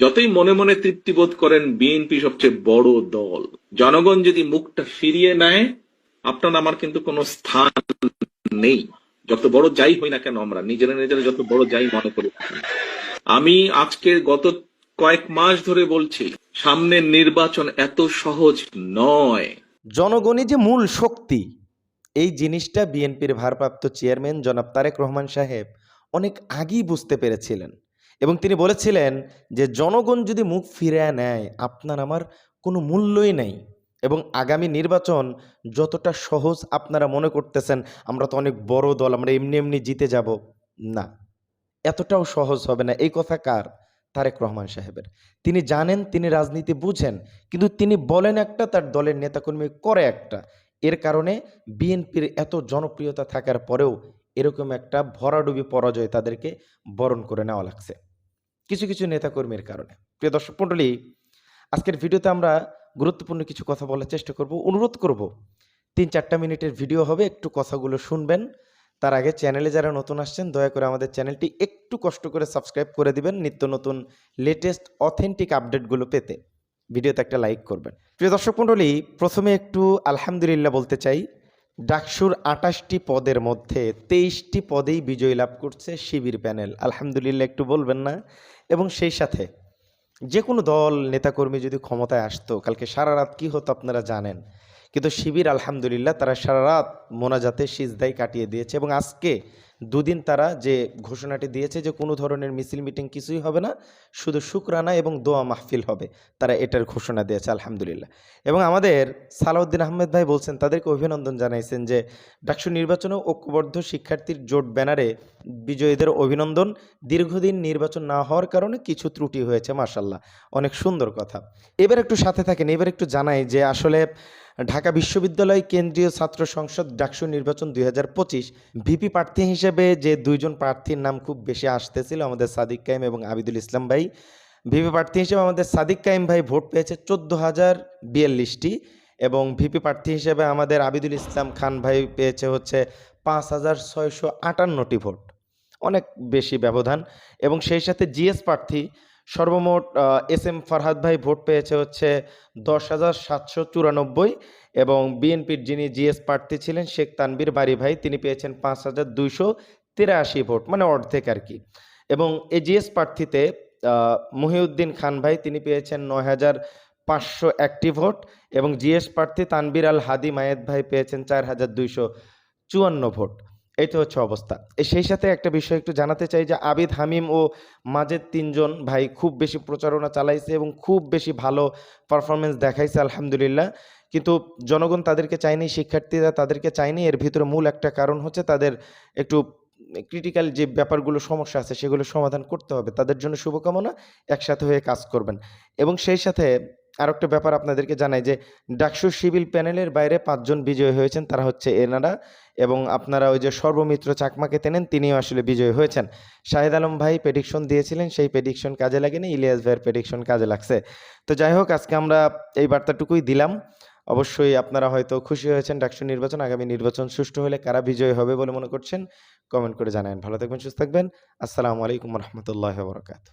যতই মনে মনে তৃপ্তি বোধ করেন বিএনপি সবচেয়ে বড় দল। জনগণ যদি মুখটা ফিরিয়ে নেয়, আপনার আমার কিন্তু কোনো স্থান নেই। যত বড় যাই হই না কেন আমরা, নিজেরা নিজেরা যত বড় যাই মনে করি। আমি আজকে গত কয়েক মাস ধরে বলছি সামনের নির্বাচন এত সহজ নয়। জনগণই যে মূল শক্তি, এই জিনিসটা বিএনপির ভারপ্রাপ্ত চেয়ারম্যান জনাব তারেক রহমান সাহেব অনেক আগেই বুঝতে পেরেছিলেন। এবং তিনি বলেছিলেন যে, জনগণ যদি মুখ ফিরে নেয়, আপনার আমার কোনো মূল্যই নেই এবং আগামী নির্বাচন যতটা সহজ আপনারা মনে করতেছেন, আমরা তো অনেক বড় দল, আমরা এমনি এমনি জিতে যাব। না, এতটাও সহজ হবে না। এই কথা কার? তারেক রহমান সাহেবের। তিনি জানেন, তিনি রাজনীতি বুঝেন, কিন্তু তিনি বলেন একটা, তার দলের নেতাকর্মী করে একটা। এর কারণে বিএনপির এত জনপ্রিয়তা থাকার পরেও এরকম একটা ভরাডুবি পরাজয় তাদেরকে বরণ করে নেওয়া লাগছে। কিছু কিছু নেতাকর্মীর কারণে। প্রিয় দর্শক মণ্ডলী, আজকের ভিডিওতে আমরা গুরুত্বপূর্ণ কিছু কথা বলার চেষ্টা করব। অনুরোধ করব, তিন চারটা মিনিটের ভিডিও হবে, একটু কথাগুলো শুনবেন। তার আগে চ্যানেলে যারা নতুন আসছেন, দয়া করে আমাদের চ্যানেলটি একটু কষ্ট করে সাবস্ক্রাইব করে দিবেন নিত্য নতুন লেটেস্ট অথেন্টিক আপডেটগুলো পেতে। ভিডিওতে একটা লাইক করবেন। প্রিয় দর্শক মণ্ডলী, প্রথমে একটু আলহামদুলিল্লাহ বলতে চাই, ডাকসুর আটাশটি পদের মধ্যে তেইশটি পদেই বিজয় লাভ করছে শিবির প্যানেল। আলহামদুলিল্লাহ একটু বলবেন না। এবং সেই সাথে যে কোনো দল, নেতাকর্মী যদি ক্ষমতায় আসতো, কালকে সারা রাত কী হতো আপনারা জানেন। কিন্তু শিবির, আলহামদুলিল্লাহ, তারা সারা রাত মোনাজাতে সিজদাই কাটিয়ে দিয়েছে এবং আজকে দুদিন তারা যে ঘোষণাটি দিয়েছে যে কোনো ধরনের মিছিল মিটিং কিছুই হবে না, শুধু শুক্রানা এবং দোয়া মাহফিল হবে, তারা এটার ঘোষণা দিয়েছে, আলহামদুলিল্লাহ। এবং আমাদের সালাউদ্দিন আহমেদ ভাই বলছেন, তাদেরকে অভিনন্দন জানাইছেন যে ডাকসু নির্বাচনে ঐক্যবদ্ধ শিক্ষার্থীর জোট ব্যানারে বিজয়ীদের অভিনন্দন। দীর্ঘদিন নির্বাচন না হওয়ার কারণে কিছু ত্রুটি হয়েছে মাসাল্লাহ অনেক সুন্দর কথা। এবার একটু সাথে থাকেন, এবার একটু জানাই যে আসলে ঢাকা বিশ্ববিদ্যালয় কেন্দ্রীয় ছাত্র সংসদ ডাকসু নির্বাচন দুই হাজার পঁচিশ ভিপি প্রার্থী হিসেবে যে দুইজন প্রার্থীর নাম খুব বেশি আসতেছিল, আমাদের সাদিক কাইম এবং আবিদুল ইসলাম ভাই। ভিপি প্রার্থী হিসেবে আমাদের সাদিক কাইম ভাই ভোট পেয়েছে চোদ্দ হাজার বিয়াল্লিশটি এবং ভিপি প্রার্থী হিসেবে আমাদের আবিদুল ইসলাম খান ভাই পেয়েছে হচ্ছে পাঁচ হাজার ছয়শো আটান্নটি ভোট। অনেক বেশি ব্যবধান এবং সেই সাথে জিএস প্রার্থী সর্বমোট এস এম ফারহাদ ভাই ভোট পেয়েছে হচ্ছে দশ হাজার সাতশো চুরানব্বই এবং বিএনপির যিনি জিএস প্রার্থী ছিলেন শেখ তানবীর বাড়ি ভাই, তিনি পেয়েছেন পাঁচ হাজার দুইশো তিরাশি ভোট মানে অর্ধেক আর কি। এবং এই জিএস প্রার্থীতে মহিউদ্দিন খান ভাই, তিনি পেয়েছেন নয় হাজার পাঁচশো একটি ভোট এবং জিএস প্রার্থী তানবীর আল হাদি মায়েদ ভাই পেয়েছেন চার হাজার দুইশো চুয়ান্ন ভোট। এই তো হচ্ছে অবস্থা। সেই সাথে একটা বিষয় একটু জানাতে চাই যে আবিদ, হামিম ও মাজেদ তিনজন ভাই খুব বেশি প্রচারণা চালাইছে এবং খুব বেশি ভালো পারফরমেন্স দেখাইছে, আলহামদুলিল্লাহ। কিন্তু জনগণ তাদেরকে চায়নি, শিক্ষার্থীরা তাদেরকে চায়নি। এর ভিতরে মূল একটা কারণ হচ্ছে তাদের একটু ক্রিটিক্যাল যে ব্যাপারগুলো সমস্যা আছে সেগুলো সমাধান করতে হবে। তাদের জন্য শুভকামনা। একসাথে হয়ে কাজ করবেন। এবং সেই সাথে আর একটা ব্যাপার আপনাদেরকে জানাই যে, ডাকসু সিভিল প্যানেলের বাইরে পাঁচজন বিজয়ী হয়েছেন, তারা হচ্ছে এনারা এবং আপনারা ওই যে সর্বমিত্র চাকমাকে তেনেন, তিনিও আসলে বিজয়ী হয়েছেন। শাহেদ আলম ভাই প্রেডিকশন দিয়েছিলেন, সেই প্রেডিকশন কাজে লাগেনি, ইলিয়াস ভাইয়ের প্রেডিকশন কাজে লাগছে। তো যাই হোক, আজকে আমরা এই বার্তাটুকুই দিলাম। অবশ্যই আপনারা হয়তো খুশি হয়েছেন ডাকসু নির্বাচন, আগামী নির্বাচন সুষ্ঠু হলে কারা বিজয়ী হবে বলে মনে করছেন? কমেন্ট করে জানাবেন ভালো থাকবেন, সুস্থ থাকবেন। আসসালামু আলাইকুম রহমতুল্লাহ বরকাত